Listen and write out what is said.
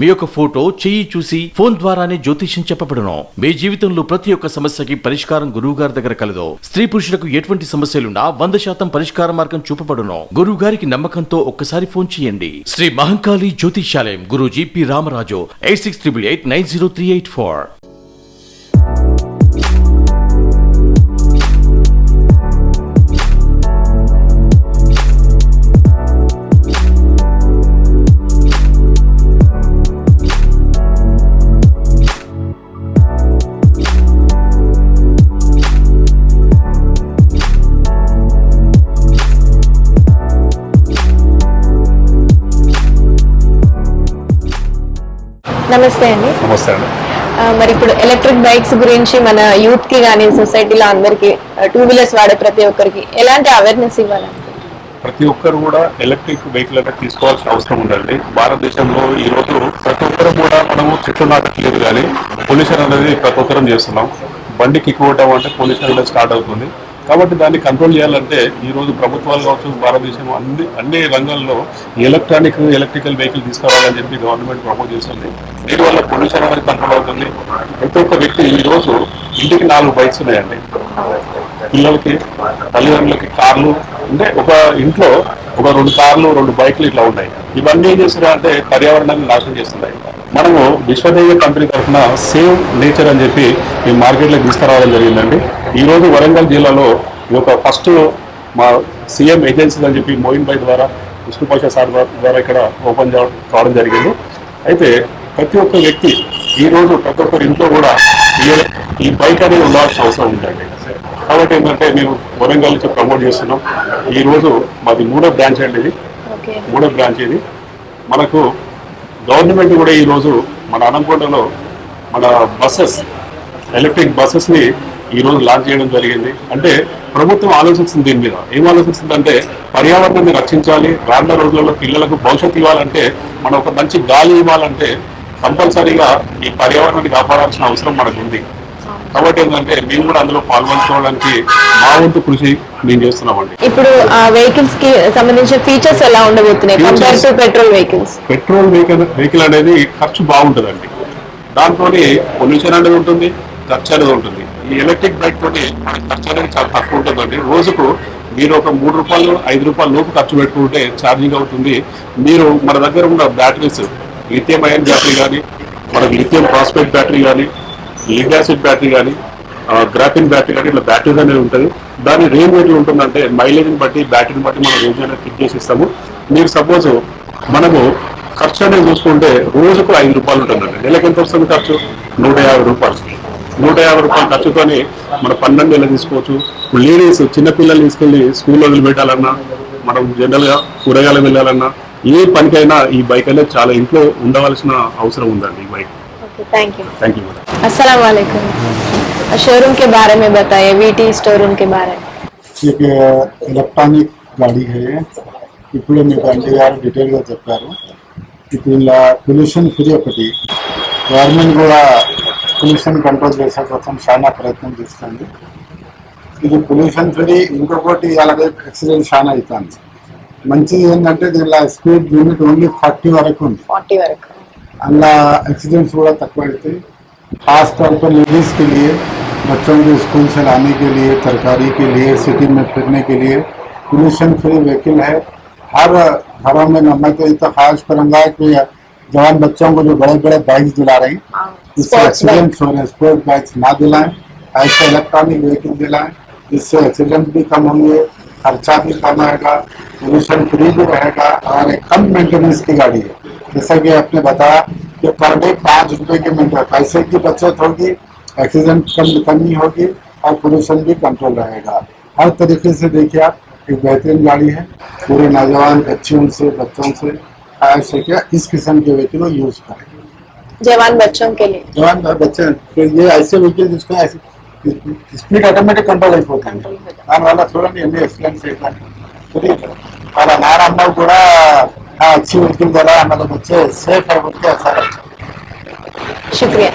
మీ యొక్క ఫోటో చెయ్యి చూసి ఫోన్ ద్వారానే జ్యోతిష్యం చెప్పబడును. మీ జీవితంలో ప్రతి ఒక్క సమస్యకి పరిష్కారం గురువు గారి దగ్గర కలదు. స్త్రీ పురుషులకు ఎటువంటి సమస్యలున్నా వంద శాతం పరిష్కార మార్గం చూపబడును. గురువు గారికి నమ్మకంతో ఒక్కసారి ఫోన్ చేయండి. శ్రీ మహంకాళి జ్యోతిష్యాలయం Guruji P Ramaraju eight six triple eight nine zero three eight four. నమస్తే అండి. నమస్తే అండి. మరి ఇప్పుడు ఎలక్ట్రిక్ బైక్స్ గురించి మన యూత్కి కానీ సొసైటీలో అందరికి టూ వీలర్స్ వాడే ప్రతి ఒక్కరికి ఎలాంటి అవేర్నెస్ ఇవ్వాలండి? ప్రతి ఒక్కరు కూడా ఎలక్ట్రిక్ వెహికల్ అనేది తీసుకోవాల్సిన అవసరం ఉందండి. భారతదేశంలో ఈ రోజు ప్రతి ఒక్కరు కూడా మనము చెట్లు నాటట్లేదు కానీ పొల్యూషన్ అనేది ప్రతి ఒక్కరం చేస్తున్నాం. బండి కిక్కుకోవటం అంటే పొల్యూషన్ అనేది స్టార్ట్ అవుతుంది. కాబట్టి దాన్ని కంట్రోల్ చేయాలంటే ఈ రోజు ప్రభుత్వాలు కావచ్చు భారతదేశం అన్ని అన్ని రంగాల్లో ఎలక్ట్రానిక్ ఎలక్ట్రికల్ వెహికల్ తీసుకురావాలని చెప్పి గవర్నమెంట్ ప్రమోట్ చేస్తుంది. దీనివల్ల పొల్యూషన్ అనేది కంట్రోల్ అవుతుంది. ప్రతి ఒక్క వ్యక్తి ఈ రోజు ఇంటికి నాలుగు బైక్స్ ఉన్నాయండి. పిల్లలకి తల్లిదండ్రులకి కార్లు అంటే ఒక ఇంట్లో ఒక రెండు కార్లు రెండు బైక్లు ఇట్లా ఉన్నాయి. ఇవన్నీ ఏం చేస్తున్నాయి అంటే పర్యావరణాన్ని నాశనం చేస్తున్నాయి. మనము విశ్వదేవ కంపెనీ తరఫున సేవ్ నేచర్ అని చెప్పి ఈ మార్కెట్లోకి తీసుకురావడం జరిగిందండి. ఈ రోజు వరంగల్ జిల్లాలో ఈ యొక్క ఫస్ట్ మా సీఎం ఏజెన్సీ అని చెప్పి మోయిన్ భాయ్ ద్వారా విష్ణుపాష సార్ ద్వారా ఇక్కడ ఓపెన్ కావడం జరిగింది. అయితే ప్రతి ఒక్క వ్యక్తి ఈ రోజు ప్రతి ఒక్కరి ఇంట్లో కూడా ఈ- బైక్ అనేది ఉండాల్సిన అవసరం ఉందండి. కాబట్టి ఏంటంటే మేము వరంగల్ నుంచి ప్రమోట్ చేస్తున్నాం. ఈ రోజు మాది మూడో బ్రాంచ్ అండి ఇది. మూడో బ్రాంచ్ ఇది. మనకు గవర్నమెంట్ కూడా ఈ రోజు మన అనంకొండలో మన బస్సెస్ ఎలక్ట్రిక్ బస్సెస్ని ఈ రోజు లాంచ్ చేయడం జరిగింది. అంటే ప్రభుత్వం ఆలోచిస్తుంది దీని మీద. ఏం ఆలోచిస్తుంది అంటే పర్యావరణాన్ని రక్షించాలి. రానున్న రోజుల్లో పిల్లలకు భవిష్యత్తు ఇవ్వాలంటే మనం ఒక మంచి గాలి ఇవ్వాలంటే కంపల్సరీగా ఈ పర్యావరణాన్ని కాపాడాల్సిన అవసరం మనకు ఉంది కాబట్టి ఏంటంటే మేము కూడా అందులో పాల్గొంచుకోవడానికి మా వంతు కృషి మేము చేస్తున్నామండి. ఇప్పుడు ఆ వెహికల్స్కి సంబంధించిన ఫీచర్స్ ఎలా ఉండబోతున్నాయి compare to petrol vehicles petrol vehicle vehicle అనేది ఖర్చు బాగుంటుందండి. దాంతో పొల్యూషన్ అనేది ఉంటుంది ఖర్చు అనేది ఉంటుంది. ఈ ఎలక్ట్రిక్ బైక్ తోటి మనకి ఖర్చు అనేది చాలా తక్కువ ఉంటుందండి. రోజుకు మీరు ఒక మూడు రూపాయలు ఐదు రూపాయల లోపు ఖర్చు పెట్టుకుంటే ఛార్జింగ్ అవుతుంది. మీరు మన దగ్గర ఉన్న బ్యాటరీస్ లిథియం అయన్ బ్యాటరీ కానీ మనకి లిథియం ప్రాస్పెక్ట్ బ్యాటరీ కానీ లిగ్ యాసిడ్ బ్యాటరీ కానీ గ్రాఫిన్ బ్యాటరీ కానీ ఇట్లా బ్యాటరీస్ అనేది ఉంటుంది. దాని రేంజ్ ఎట్లా ఉంటుందంటే మైలేజ్ని బట్టి బ్యాటరీని బట్టి మనం రేంజ్ అనేది ఫిట్ చేసి ఇస్తాము. మీరు సపోజ్ మనము ఖర్చు అనేది చూసుకుంటే రోజుకు ఐదు రూపాయలు ఉంటుందండి. నెలకి ఎంత వస్తుంది ఖర్చు? నూట యాభై రూపాయలు నూట యాభై రూపాయలు ఖర్చుతోని మన పన్నెండు నెలలు తీసుకోవచ్చు. లేడీస్ చిన్నపిల్లల్ని తీసుకెళ్ళి స్కూల్లో వదిలిపెట్టాలన్నా మనం జనరల్గా కూరగాయలు వెళ్ళాలన్నా ఏ పనికైనా ఈ బైక్ అనేది చాలా ఇంట్లో ఉండవలసిన అవసరం ఉందండి ఈ bike. thank you thank you madam अस्सलाम वालेकुम शोरूम के बारे में बताइए वीटी स्टोरूम के बारे में एक ఎలక్ట్రానిక్ గాడి है ఇప్పుడు మీకు అంటే గారు డీటెయిల్గా చెప్పారు ఇప్పుడు ఇలా పొల్యూషన్ ఫ్రీ ఒకటి గవర్నమెంట్ కూడా పొల్యూషన్ కంట్రోల్ చేసే కోసం చాలా ప్రయత్నం చేస్తుంది ఇది పొల్యూషన్ ఫ్రీ ఇంకొకటి అలాగే యాక్సిడెంట్ చాలా అవుతుంది మంచిది ఏంటంటే దీనిలో స్పీడ్ లిమిట్ ఓన్లీ ఫార్టీ వరకు ఉంది फोर्टी वर्क अल्लाह एक्सीडेंट्स थोड़ा तक पड़ते खास तौर पर लेडीज़ के लिए बच्चों को स्कूल से लाने के लिए तरकारी के लिए सिटी में फिरने के लिए। पोल्यूशन फ्री व्हीकल है। हर घरों में मैं तो इतना ख्वाहिश करूँगा कि जवान बच्चों को जो बड़े बड़े बाइक्स दिला रहे हैं इससे स्पोर्ट्स एक्सीडेंट हो रहे हैं स्पोर्ट बाइक्स ना दिलाएँ ऐसे इलेक्ट्रॉनिक व्हीकल दिलाएँ जिससे एक्सीडेंट भी कम होंगे खर्चा भी कम आएगा पोल्यूशन फ्री भी रहेगा और एक कम मेंटेनेंस की गाड़ी है। जैसा कि आपने बताया कि पर डे पाँच रुपए की मेंटेन पैसे की बचत होगी एक्सीडेंट कम कमी होगी और पोल्यूशन भी कंट्रोल रहेगा हर तरीके से देखिए आप एक बेहतरीन गाड़ी है पूरे नौजवान बच्चियों से बच्चों से ख्याल से क्या इस किस्म के व्हीकल को यूज करें जवान बच्चों के लिए जवान बच्चे तो ये ऐसे व्हीकल जिसका ऐसे స్పీడ్ ఆటోమేటిక్ కంట్రోల్ అయిపోతుంది Control అయిపోతుంది. దానివల్ల చూడండి ఎన్ని ఎక్సిడెంట్స్ అవుతాయి వాళ్ళ నానమ్మ కూడా ఆ, अच्छी व्हीकल द्वारा हम लोग बच्चे सेफ है बोल के ऐसा लगता है शुक्रिया